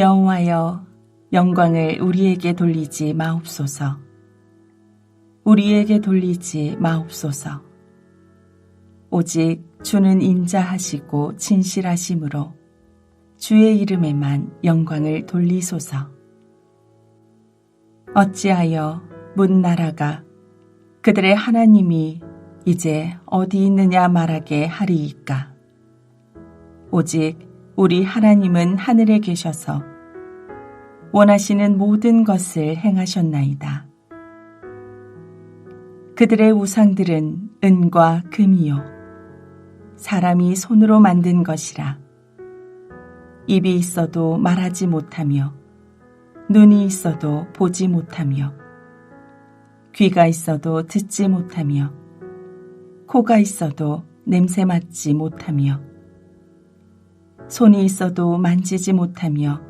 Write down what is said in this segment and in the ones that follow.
여호와여 영광을 우리에게 돌리지 마옵소서. 우리에게 돌리지 마옵소서. 오직 주는 인자하시고 진실하심으로 주의 이름에만 영광을 돌리소서. 어찌하여 문 나라가 그들의 하나님이 이제 어디 있느냐 말하게 하리이까. 오직 우리 하나님은 하늘에 계셔서 원하시는 모든 것을 행하셨나이다. 그들의 우상들은 은과 금이요. 사람이 손으로 만든 것이라. 입이 있어도 말하지 못하며, 눈이 있어도 보지 못하며, 귀가 있어도 듣지 못하며, 코가 있어도 냄새 맡지 못하며, 손이 있어도 만지지 못하며,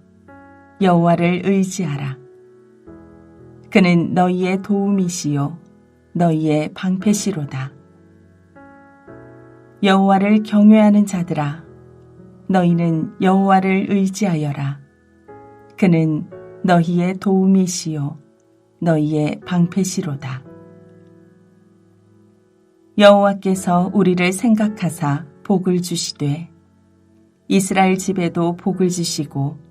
여호와를 의지하라. 그는 너희의 도움이시요, 너희의 방패시로다. 여호와를 경외하는 자들아, 너희는 여호와를 의지하여라. 그는 너희의 도움이시요, 너희의 방패시로다. 여호와께서 우리를 생각하사 복을 주시되 이스라엘 집에도 복을 주시고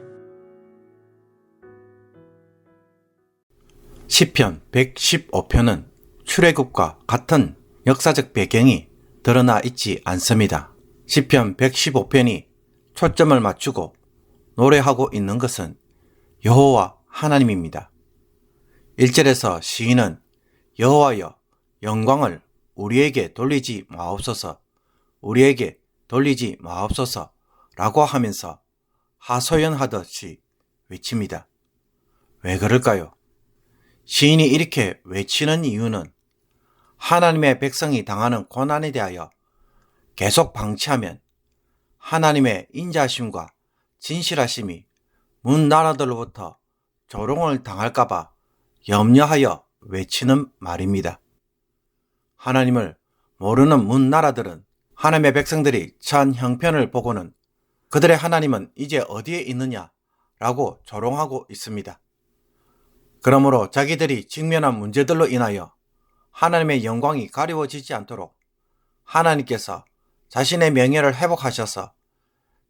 시편 115편은 출애굽과 같은 역사적 배경이 드러나 있지 않습니다. 시편 115편이 초점을 맞추고 노래하고 있는 것은 여호와 하나님입니다. 1절에서 시인은 여호와여 영광을 우리에게 돌리지 마옵소서 우리에게 돌리지 마옵소서 라고 하면서 하소연하듯이 외칩니다. 왜 그럴까요? 시인이 이렇게 외치는 이유는 하나님의 백성이 당하는 고난에 대하여 계속 방치하면 하나님의 인자심과 진실하심이 문 나라들로부터 조롱을 당할까봐 염려하여 외치는 말입니다. 하나님을 모르는 문 나라들은 하나님의 백성들이 처한 형편을 보고는 그들의 하나님은 이제 어디에 있느냐 라고 조롱하고 있습니다. 그러므로 자기들이 직면한 문제들로 인하여 하나님의 영광이 가리워지지 않도록 하나님께서 자신의 명예를 회복하셔서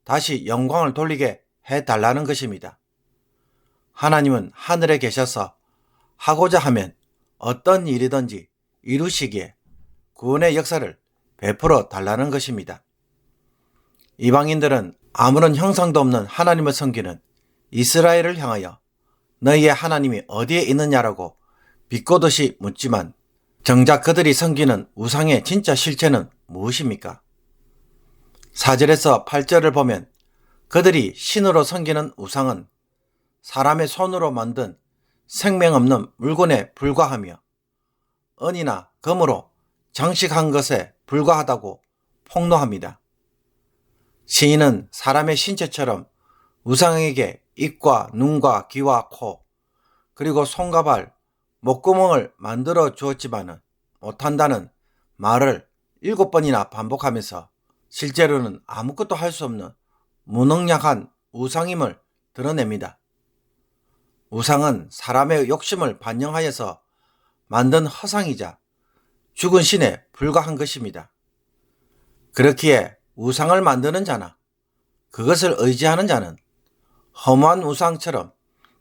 다시 영광을 돌리게 해 달라는 것입니다. 하나님은 하늘에 계셔서 하고자 하면 어떤 일이든지 이루시기에 구원의 역사를 베풀어 달라는 것입니다. 이방인들은 아무런 형상도 없는 하나님을 섬기는 이스라엘을 향하여 너희의 하나님이 어디에 있느냐라고 비꼬듯이 묻지만 정작 그들이 섬기는 우상의 진짜 실체는 무엇입니까? 4절에서 8절을 보면 그들이 신으로 섬기는 우상은 사람의 손으로 만든 생명 없는 물건에 불과하며 은이나 금으로 장식한 것에 불과하다고 폭로합니다. 시인은 사람의 신체처럼 우상에게 입과 눈과 귀와 코, 그리고 손과 발, 목구멍을 만들어 주었지만은 못한다는 말을 일곱 번이나 반복하면서 실제로는 아무것도 할 수 없는 무능력한 우상임을 드러냅니다. 우상은 사람의 욕심을 반영하여서 만든 허상이자 죽은 신에 불과한 것입니다. 그렇기에 우상을 만드는 자나 그것을 의지하는 자는 허무한 우상처럼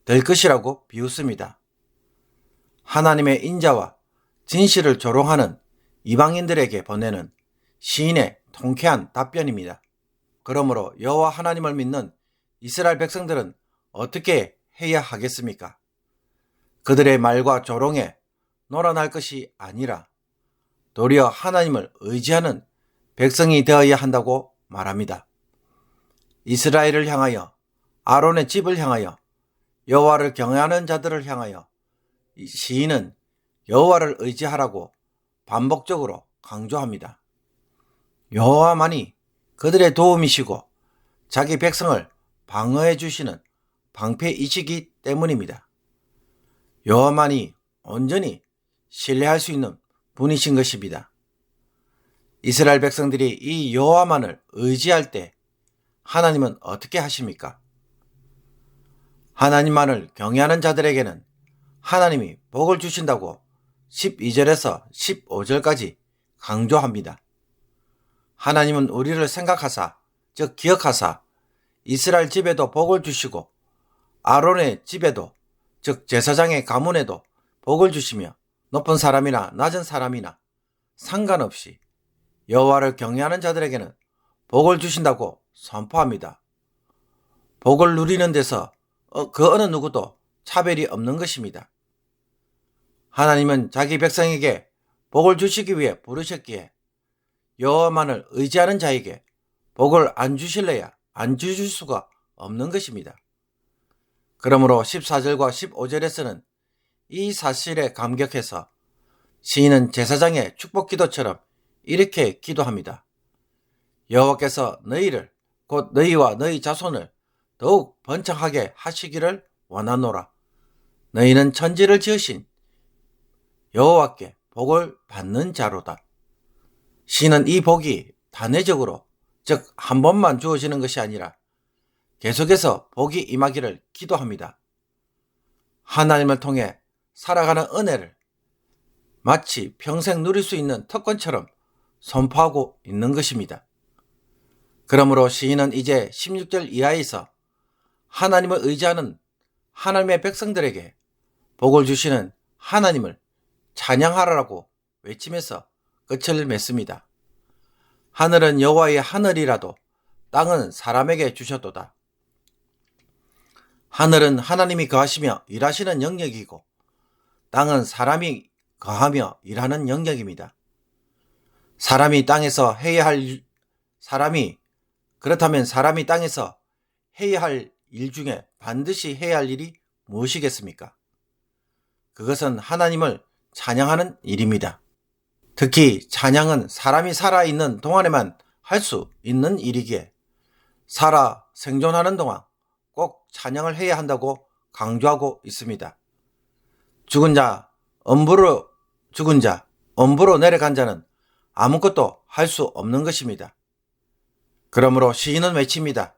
될 것이라고 비웃습니다. 하나님의 인자와 진실을 조롱하는 이방인들에게 보내는 시인의 통쾌한 답변입니다. 그러므로 여호와 하나님을 믿는 이스라엘 백성들은 어떻게 해야 하겠습니까? 그들의 말과 조롱에 놀아날 것이 아니라 도리어 하나님을 의지하는 백성이 되어야 한다고 말합니다. 이스라엘을 향하여 아론의 집을 향하여 여호와를 경외하는 자들을 향하여 이 시인은 여호와를 의지하라고 반복적으로 강조합니다. 여호와만이 그들의 도움이시고 자기 백성을 방어해 주시는 방패이시기 때문입니다. 여호와만이 온전히 신뢰할 수 있는 분이신 것입니다. 이스라엘 백성들이 이 여호와만을 의지할 때 하나님은 어떻게 하십니까? 하나님만을 경외하는 자들에게는 하나님이 복을 주신다고 12절에서 15절까지 강조합니다. 하나님은 우리를 생각하사, 즉 기억하사 이스라엘 집에도 복을 주시고 아론의 집에도, 즉 제사장의 가문에도 복을 주시며 높은 사람이나 낮은 사람이나 상관없이 여호와를 경외하는 자들에게는 복을 주신다고 선포합니다. 복을 누리는 데서 어, 그 어느 누구도 차별이 없는 것입니다. 하나님은 자기 백성에게 복을 주시기 위해 부르셨기에 여호와만을 의지하는 자에게 복을 안 주실래야 안 주실 수가 없는 것입니다. 그러므로 14절과 15절에서는 이 사실에 감격해서 시인은 제사장의 축복 기도처럼 이렇게 기도합니다. 여호와께서 너희를 곧 너희와 너희 자손을 더욱 번창하게 하시기를 원하노라. 너희는 천지를 지으신 여호와께 복을 받는 자로다. 시는 이 복이 단회적으로 즉 한 번만 주어지는 것이 아니라 계속해서 복이 임하기를 기도합니다. 하나님을 통해 살아가는 은혜를 마치 평생 누릴 수 있는 특권처럼 선포하고 있는 것입니다. 그러므로 시인은 이제 16절 이하에서 하나님을 의지하는 하나님의 백성들에게 복을 주시는 하나님을 찬양하라고 외치면서 끝을 맺습니다. 하늘은 여호와의 하늘이라도 땅은 사람에게 주셨도다. 하늘은 하나님이 거하시며 일하시는 영역이고 땅은 사람이 거하며 일하는 영역입니다. 사람이 땅에서 해야 할 일- 사람이 그렇다면 사람이 땅에서 해야 할 일 중에 반드시 해야 할 일이 무엇이겠습니까? 그것은 하나님을 찬양하는 일입니다. 특히 찬양은 사람이 살아있는 동안에만 할 수 있는 일이기에 살아 생존하는 동안 꼭 찬양을 해야 한다고 강조하고 있습니다. 죽은 자, 엄부로 죽은 자, 엄부로 내려간 자는 아무것도 할 수 없는 것입니다. 그러므로 시인은 외칩니다.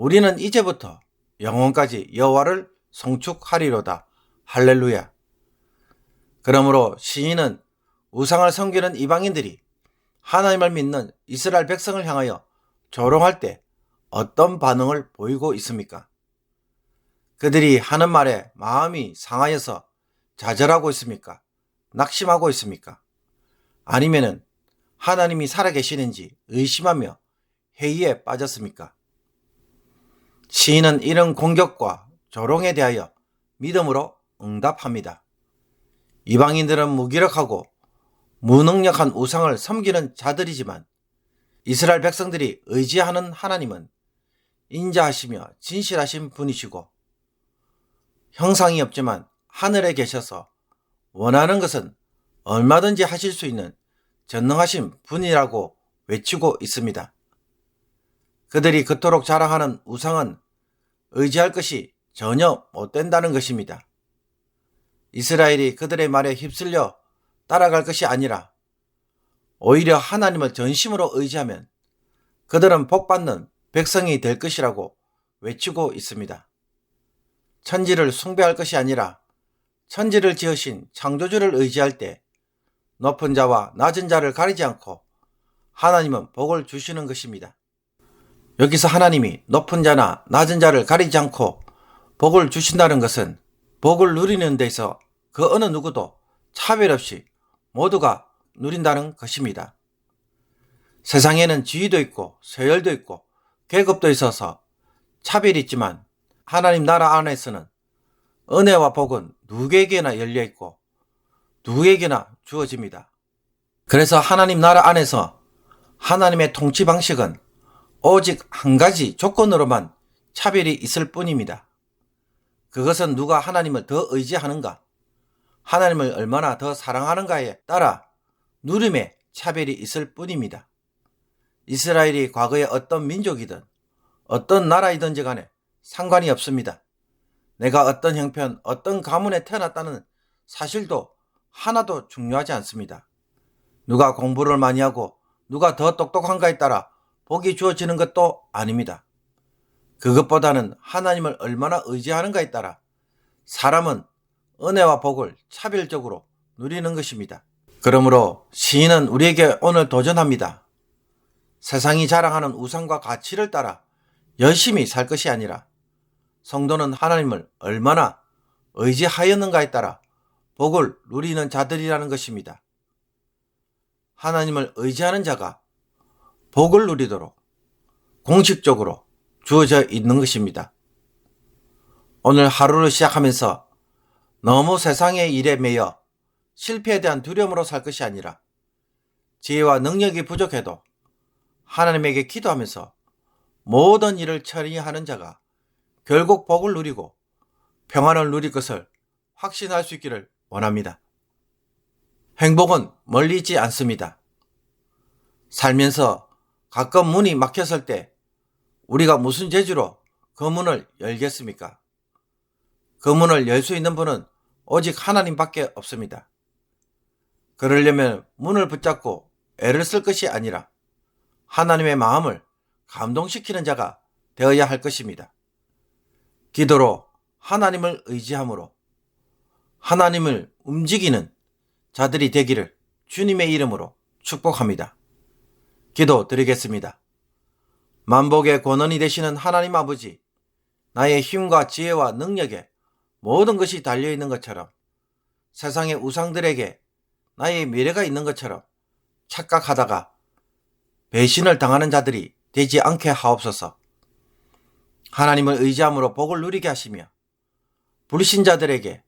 우리는 이제부터 영원까지 여호와를 송축하리로다. 할렐루야. 그러므로 시인은 우상을 섬기는 이방인들이 하나님을 믿는 이스라엘 백성을 향하여 조롱할 때 어떤 반응을 보이고 있습니까? 그들이 하는 말에 마음이 상하여서 좌절하고 있습니까? 낙심하고 있습니까? 아니면은 하나님이 살아계시는지 의심하며 회의에 빠졌습니까? 시인은 이런 공격과 조롱에 대하여 믿음으로 응답합니다. 이방인들은 무기력하고 무능력한 우상을 섬기는 자들이지만 이스라엘 백성들이 의지하는 하나님은 인자하시며 진실하신 분이시고 형상이 없지만 하늘에 계셔서 원하는 것은 얼마든지 하실 수 있는 전능하신 분이라고 외치고 있습니다. 그들이 그토록 자랑하는 우상은 의지할 것이 전혀 못 된다는 것입니다. 이스라엘이 그들의 말에 휩쓸려 따라갈 것이 아니라 오히려 하나님을 전심으로 의지하면 그들은 복받는 백성이 될 것이라고 외치고 있습니다. 천지를 숭배할 것이 아니라 천지를 지으신 창조주를 의지할 때 높은 자와 낮은 자를 가리지 않고 하나님은 복을 주시는 것입니다. 여기서 하나님이 높은 자나 낮은 자를 가리지 않고 복을 주신다는 것은 복을 누리는 데서 그 어느 누구도 차별 없이 모두가 누린다는 것입니다. 세상에는 지위도 있고 세열도 있고 계급도 있어서 차별이 있지만 하나님 나라 안에서는 은혜와 복은 누구에게나 열려 있고 누구에게나 주어집니다. 그래서 하나님 나라 안에서 하나님의 통치 방식은 오직 한 가지 조건으로만 차별이 있을 뿐입니다. 그것은 누가 하나님을 더 의지하는가, 하나님을 얼마나 더 사랑하는가에 따라 누림의 차별이 있을 뿐입니다. 이스라엘이 과거에 어떤 민족이든 어떤 나라이든지 간에 상관이 없습니다. 내가 어떤 형편, 어떤 가문에 태어났다는 사실도 하나도 중요하지 않습니다. 누가 공부를 많이 하고 누가 더 똑똑한가에 따라 복이 주어지는 것도 아닙니다. 그것보다는 하나님을 얼마나 의지하는가에 따라 사람은 은혜와 복을 차별적으로 누리는 것입니다. 그러므로 시인은 우리에게 오늘 도전합니다. 세상이 자랑하는 우상과 가치를 따라 열심히 살 것이 아니라 성도는 하나님을 얼마나 의지하였는가에 따라 복을 누리는 자들이라는 것입니다. 하나님을 의지하는 자가 복을 누리도록 공식적으로 주어져 있는 것입니다. 오늘 하루를 시작하면서 너무 세상의 일에 매여 실패에 대한 두려움으로 살 것이 아니라 지혜와 능력이 부족해도 하나님에게 기도하면서 모든 일을 처리하는 자가 결국 복을 누리고 평안을 누릴 것을 확신할 수 있기를 원합니다. 행복은 멀리 있지 않습니다. 살면서 가끔 문이 막혔을 때 우리가 무슨 재주로 그 문을 열겠습니까? 그 문을 열 수 있는 분은 오직 하나님밖에 없습니다. 그러려면 문을 붙잡고 애를 쓸 것이 아니라 하나님의 마음을 감동시키는 자가 되어야 할 것입니다. 기도로 하나님을 의지함으로 하나님을 움직이는 자들이 되기를 주님의 이름으로 축복합니다. 기도 드리겠습니다. 만복의 권원이 되시는 하나님 아버지, 나의 힘과 지혜와 능력에 모든 것이 달려있는 것처럼 세상의 우상들에게 나의 미래가 있는 것처럼 착각하다가 배신을 당하는 자들이 되지 않게 하옵소서. 하나님을 의지함으로 복을 누리게 하시며 불신자들에게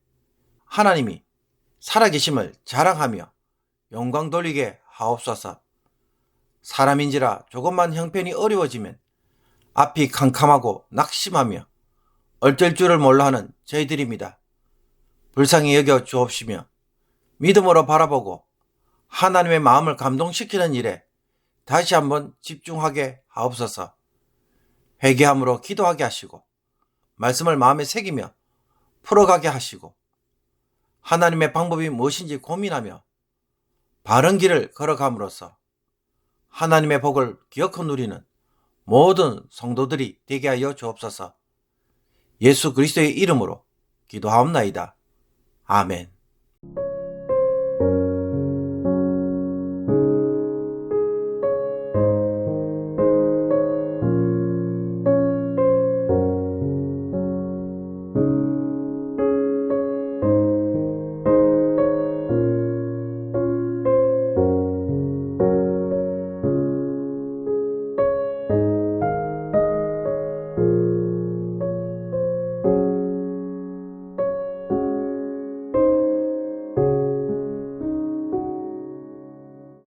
하나님이 살아계심을 자랑하며 영광 돌리게 하옵소서. 사람인지라 조금만 형편이 어려워지면 앞이 캄캄하고 낙심하며 어쩔 줄을 몰라 하는 저희들입니다. 불쌍히 여겨 주옵시며 믿음으로 바라보고 하나님의 마음을 감동시키는 일에 다시 한번 집중하게 하옵소서. 회개함으로 기도하게 하시고 말씀을 마음에 새기며 풀어가게 하시고 하나님의 방법이 무엇인지 고민하며 바른 길을 걸어감으로써 하나님의 복을 기억하 누리는 모든 성도들이 되게 하여 주옵소서. 예수 그리스도의 이름으로 기도하옵나이다. 아멘.